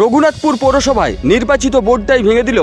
রঘুনাথপুর পৌরসভায় নির্বাচিত বোর্ডটাই ভেঙে দিল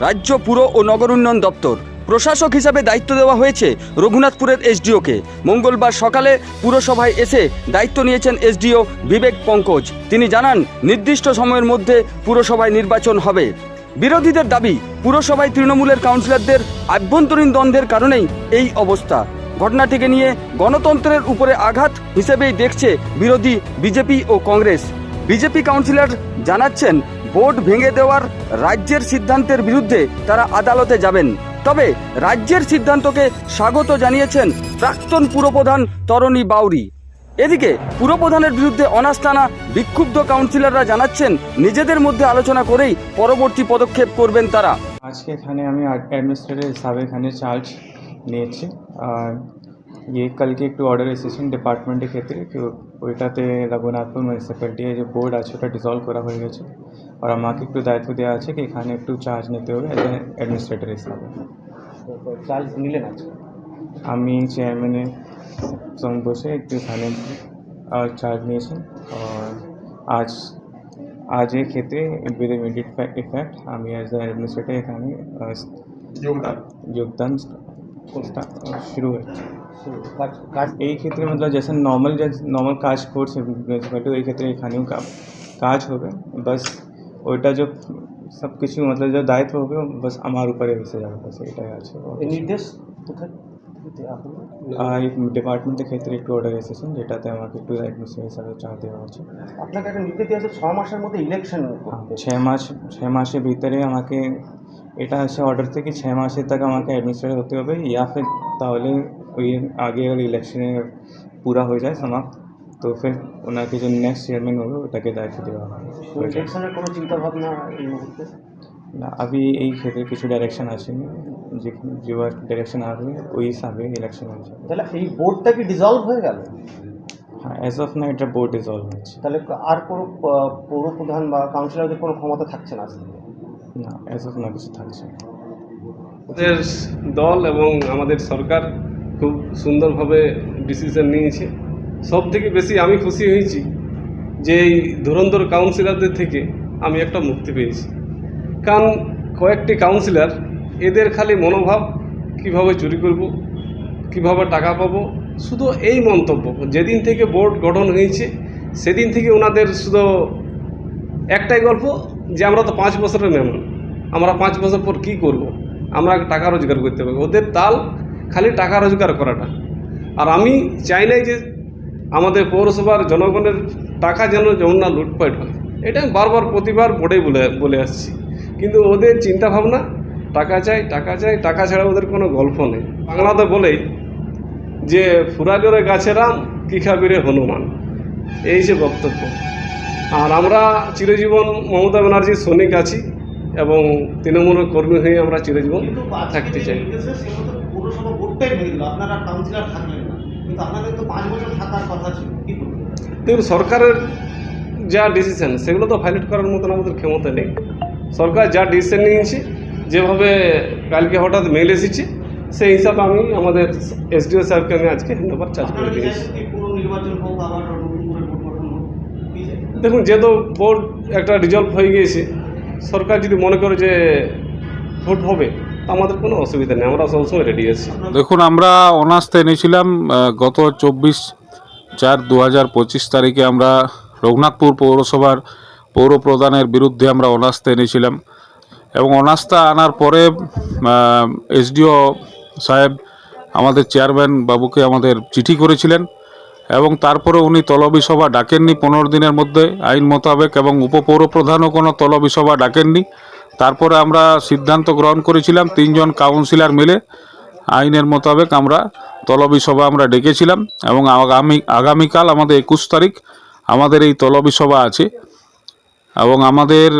রাজ্য পুর ও নগর উন্নয়ন দপ্তর। প্রশাসক হিসাবে দায়িত্ব দেওয়া হয়েছে রঘুনাথপুরের এসডিওকে। মঙ্গলবার সকালে পুরসভায় এসে দায়িত্ব নিয়েছেন এসডিও বিবেক পঙ্কজ। তিনি জানান, নির্দিষ্ট সময়ের মধ্যে পুরসভায় নির্বাচন হবে। বিরোধীদের দাবি, পুরসভায় তৃণমূলের কাউন্সিলরদের আভ্যন্তরীণ দ্বন্দ্বের কারণেই এই অবস্থা। ঘটনাটিকে নিয়ে গণতন্ত্রের উপরে আঘাত হিসেবেই দেখছে বিরোধী বিজেপি ও কংগ্রেস। বিজেপি কাউন্সিলর জানাচ্ছেন, ভোট ভেঙে দেওয়ার রাজ্যের সিদ্ধান্তের বিরুদ্ধে তারা আদালতে যাবেন। তবে রাজ্যের সিদ্ধান্তকে স্বাগত জানিয়েছেন প্রাক্তন পুরপ্রধান তরণী বাউরি এদিকে পুরপ্রধানের বিরুদ্ধে অনাস্থানা বিক্ষুব্ধ কাউন্সিলররা জানাচ্ছেন, নিজেদের মধ্যে আলোচনা করেই পরবর্তী পদক্ষেপ করবেন তারা। আজকে এখানে আমি অ্যাডমিনিস্ট্রেটর হিসাবে এখানে চার্জ নিয়েছি আর ইয়ে কালকে একটু অর্ডার এসেছেন ডিপার্টমেন্টের ক্ষেত্রে তো ওইটাতে রঘুনাথপুর মিউনিসিপ্যালিটি যে বোর্ড আছে ওটা ডিসলভ করা হয়ে গেছে আর আমাকে একটু দায়িত্ব দেওয়া আছে কি এখানে একটু চার্জ নিতে হবে অ্যাজ অ্যাডমিনিস্ট্রেটর হিসাবে চার্জ নিলেন আজকে আমি চেয়ারম্যানের সঙ্গে বসে একটু এখানে চার্জ নিয়েছি আর আজ আজ এই ক্ষেত্রে উইথ ইমিডিয়েট ইফেক্ট আমি অ্যাজ দ্য অ্যাডমিনিস্ট্রেটর এখানে আহ, যোগদান sta- শুরু হচ্ছে কাজ কাজ এই ক্ষেত্রে মতলব जैसे নর্মাল যে নর্মাল কাজ করছে মিউনিসিপ্যালিটি এই ক্ষেত্রে এখানেও কা- কাজ হবে বাস ওইটা যে সব কিছু মতলব যে দায়িত্ব হবে বাস আমার উপরে এসে যাবে বাস এটাই আছে এই নির্দেশ কোথায় আপনার? আর এই ডিপার্টমেন্টের ক্ষেত্রে একটু অর্ডার এসেছেন যেটাতে আমাকে একটু অ্যাডমিনিস্ট্রেটর হিসাবে চার্জ দেওয়া আছে আপনাকে একটা নির্দেশ দেওয়া আছে ছ মাসের মধ্যে ইলেকশন করতে ছয় মাস ছয় মাসের ভিতরে আমাকে এটা আসে অর্ডার থেকে ছ মাসের তাকে আমাকে অ্যাডমিনিস্ট্রেট হতে হবে। ইয়া ফের তাহলে ওই আগে ইলেকশনে পুরা হয়ে যায় সমাপ্ত। তো ফের ওনাকে যে নেক্সট চেয়ারম্যান হবে ওটাকে দায়িত্ব দেওয়া হবে। কোনো চিন্তাভাবনা এই মুহূর্তে? না আমি এই ক্ষেত্রে কিছু ডাইরেকশন আসেনি। যে যে ডাইরেকশন আসবে ওই হিসাবে ইলেকশন হয়েছে তাহলে এই বোর্ডটা কি ডিজলভ হয়ে গেল? হ্যাঁ অ্যাজ অফ না এটা বোর্ড ডিজলভ হয়েছে তাহলে আর কোনো পৌর প্রধান বা কাউন্সিলরদের কোনো ক্ষমতা থাকছে না আসলে না অফ না কিছু থাকছে আমাদের দল এবং আমাদের সরকার খুব সুন্দরভাবে ডিসিশন নিয়েছে। সব থেকে বেশি আমি খুশি হয়েছি যে এই ধুরন্ধর কাউন্সিলরদের থেকে আমি একটা মুক্তি পেয়েছি। কারণ কয়েকটি কাউন্সিলর এদের খালি মনোভাব, কীভাবে চুরি করব, কীভাবে টাকা পাবো, শুধু এই মন্তব্য। যেদিন থেকে বোর্ড গঠন হয়েছে, সেদিন থেকে ওনাদের শুধু একটাই গল্প যে আমরা তো পাঁচ বছরের মেহমান, আমরা পাঁচ বছর পর কি করব। আমরা টাকা রোজগার করতে পারব ওদের তাল খালি টাকা রোজগার করাটা। আর আমি চাই নাই যে আমাদের পৌরসভার জনগণের টাকা যেন যেমন না লুটপাট হয়। এটা আমি বারবার প্রতিবার বোর্ডেই বলে বলে আসছি। কিন্তু ওদের চিন্তা ভাবনা টাকা চাই টাকা চাই, টাকা ছাড়া ওদের কোনো গল্প নেই। বাংলাতে বলেই যে ফুরালোরে গাছের আম কি খাবি রে হনুমান? এই যে বক্তব্য। আর আমরা চিরজীবন মমতা ব্যানার্জির সৈনিক আছি এবং তৃণমূলের কর্মী হয়ে আমরা চিরজীবন থাকতে চাই। কিন্তু সরকারের যা ডিসিশন সেগুলো তো ভাইলেট করার মতন আমাদের ক্ষমতা নেই। সরকার যা ডিসিশন নিয়েছে যেভাবে কালকে হঠাৎ মেল এসেছে সেই হিসাবে আমি আমাদের এসডিও সাহেবকে আমি আজকে হ্যান্ড ওভার চার্জ করে দিয়েছি পুরো নির্বাচন হোক আবার নতুন করে ভোট গঠন হোক কি যে- দেখুন, যেহেতু ভোট একটা রিজলভ হয়ে গিয়েছে, সরকার যদি মনে করে যে ভোট হবে আমাদের কোনো অসুবিধা নেই, আমরা সবসময় রেডি আছি। দেখুন, আমরা অনাস্থা এনেছিলাম গত চব্বিশ চার দু হাজার পঁচিশ তারিখে আমরা রঘুনাথপুর পৌরসভার পৌর প্রধানের বিরুদ্ধে আমরা অনাস্থা এনেছিলাম। এবং অনাস্থা আনার পরে এসডিও সাহেব আমাদের চেয়ারম্যান বাবুকে আমাদের চিঠি করেছিলেন। এবং তারপরে উনি তলবি সভা ডাকেননি পনেরো দিনের মধ্যে। আইন মোতাবেক এবং উপপৌর প্রধানও কোনো তলবি সভা ডাকেননি। তারপরে আমরা সিদ্ধান্ত গ্রহণ করেছিলাম, তিনজন কাউন্সিলর মিলে আইনের মোতাবেক আমরা তলবি সভা আমরা ডেকেছিলাম এবং আগামী, আগামীকাল আমাদের একুশ তারিখ আমাদের এই তলবি সভা আছে। এবং আমাদের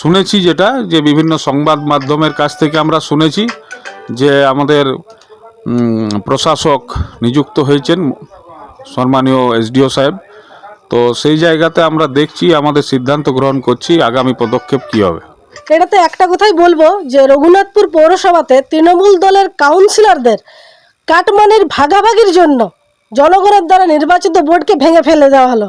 শুনেছি যেটা, যে বিভিন্ন সংবাদ মাধ্যমের কাছ থেকে আমরা শুনেছি যে আমাদের প্রশাসক নিযুক্ত হয়েছেন সম্মানীয় এসডিও সাহেব। তো সেই জায়গাতে আমরা দেখছি আমাদের সিদ্ধান্ত গ্রহণ করছি আগামী পদক্ষেপ কী হবে। এটাতে একটা কথাই বলব যে রঘুনাথপুর পৌরসভাতে তৃণমূল দলের কাউন্সিলরদের কাটমানির ভাগাভাগির জন্য জনগণের দ্বারা নির্বাচিত বোর্ডকে ভেঙে ফেলে দেওয়া হলো।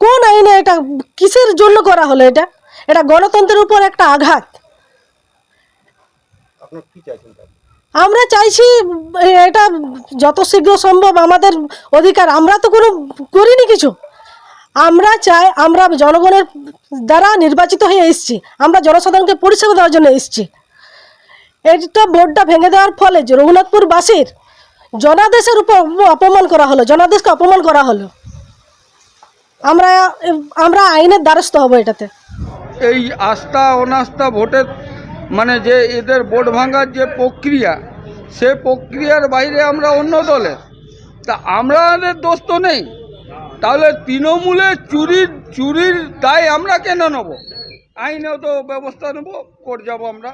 কোন আইনে এটা কিসের জন্য করা হলো এটা? এটা গণতন্ত্রের উপর একটা আঘাত। আমরা চাইছি, এটা যত শীঘ্র সম্ভব আমাদের অধিকার। আমরা তো কোনো করিনি কিছু। আমরা চাই, আমরা জনগণের দ্বারা নির্বাচিত হয়ে এসেছি। আমরা জনসাধারণকে পরিষেবা দেওয়ার জন্য এসেছি। এটা বোর্ডটা ভেঙে দেওয়ার ফলে রঘুনাথপুরবাসীর জনাদেশের উপর অপমান করা হলো, জনাদেশকে অপমান করা হলো। আমরা আমরা আইনের দ্বারস্থ হব এটাতে। এই আস্থা অনাস্থা ভোটের মানে যে এদের ভোট ভাঙার যে প্রক্রিয়া, সে প্রক্রিয়ার বাইরে আমরা অন্য দলের। তা আমাদের দোষ তো নেই। তাহলে তৃণমূলে চুরির চুরির দায় আমরা কেন নেব? আইনেও তো ব্যবস্থা নেব করে যাব আমরা।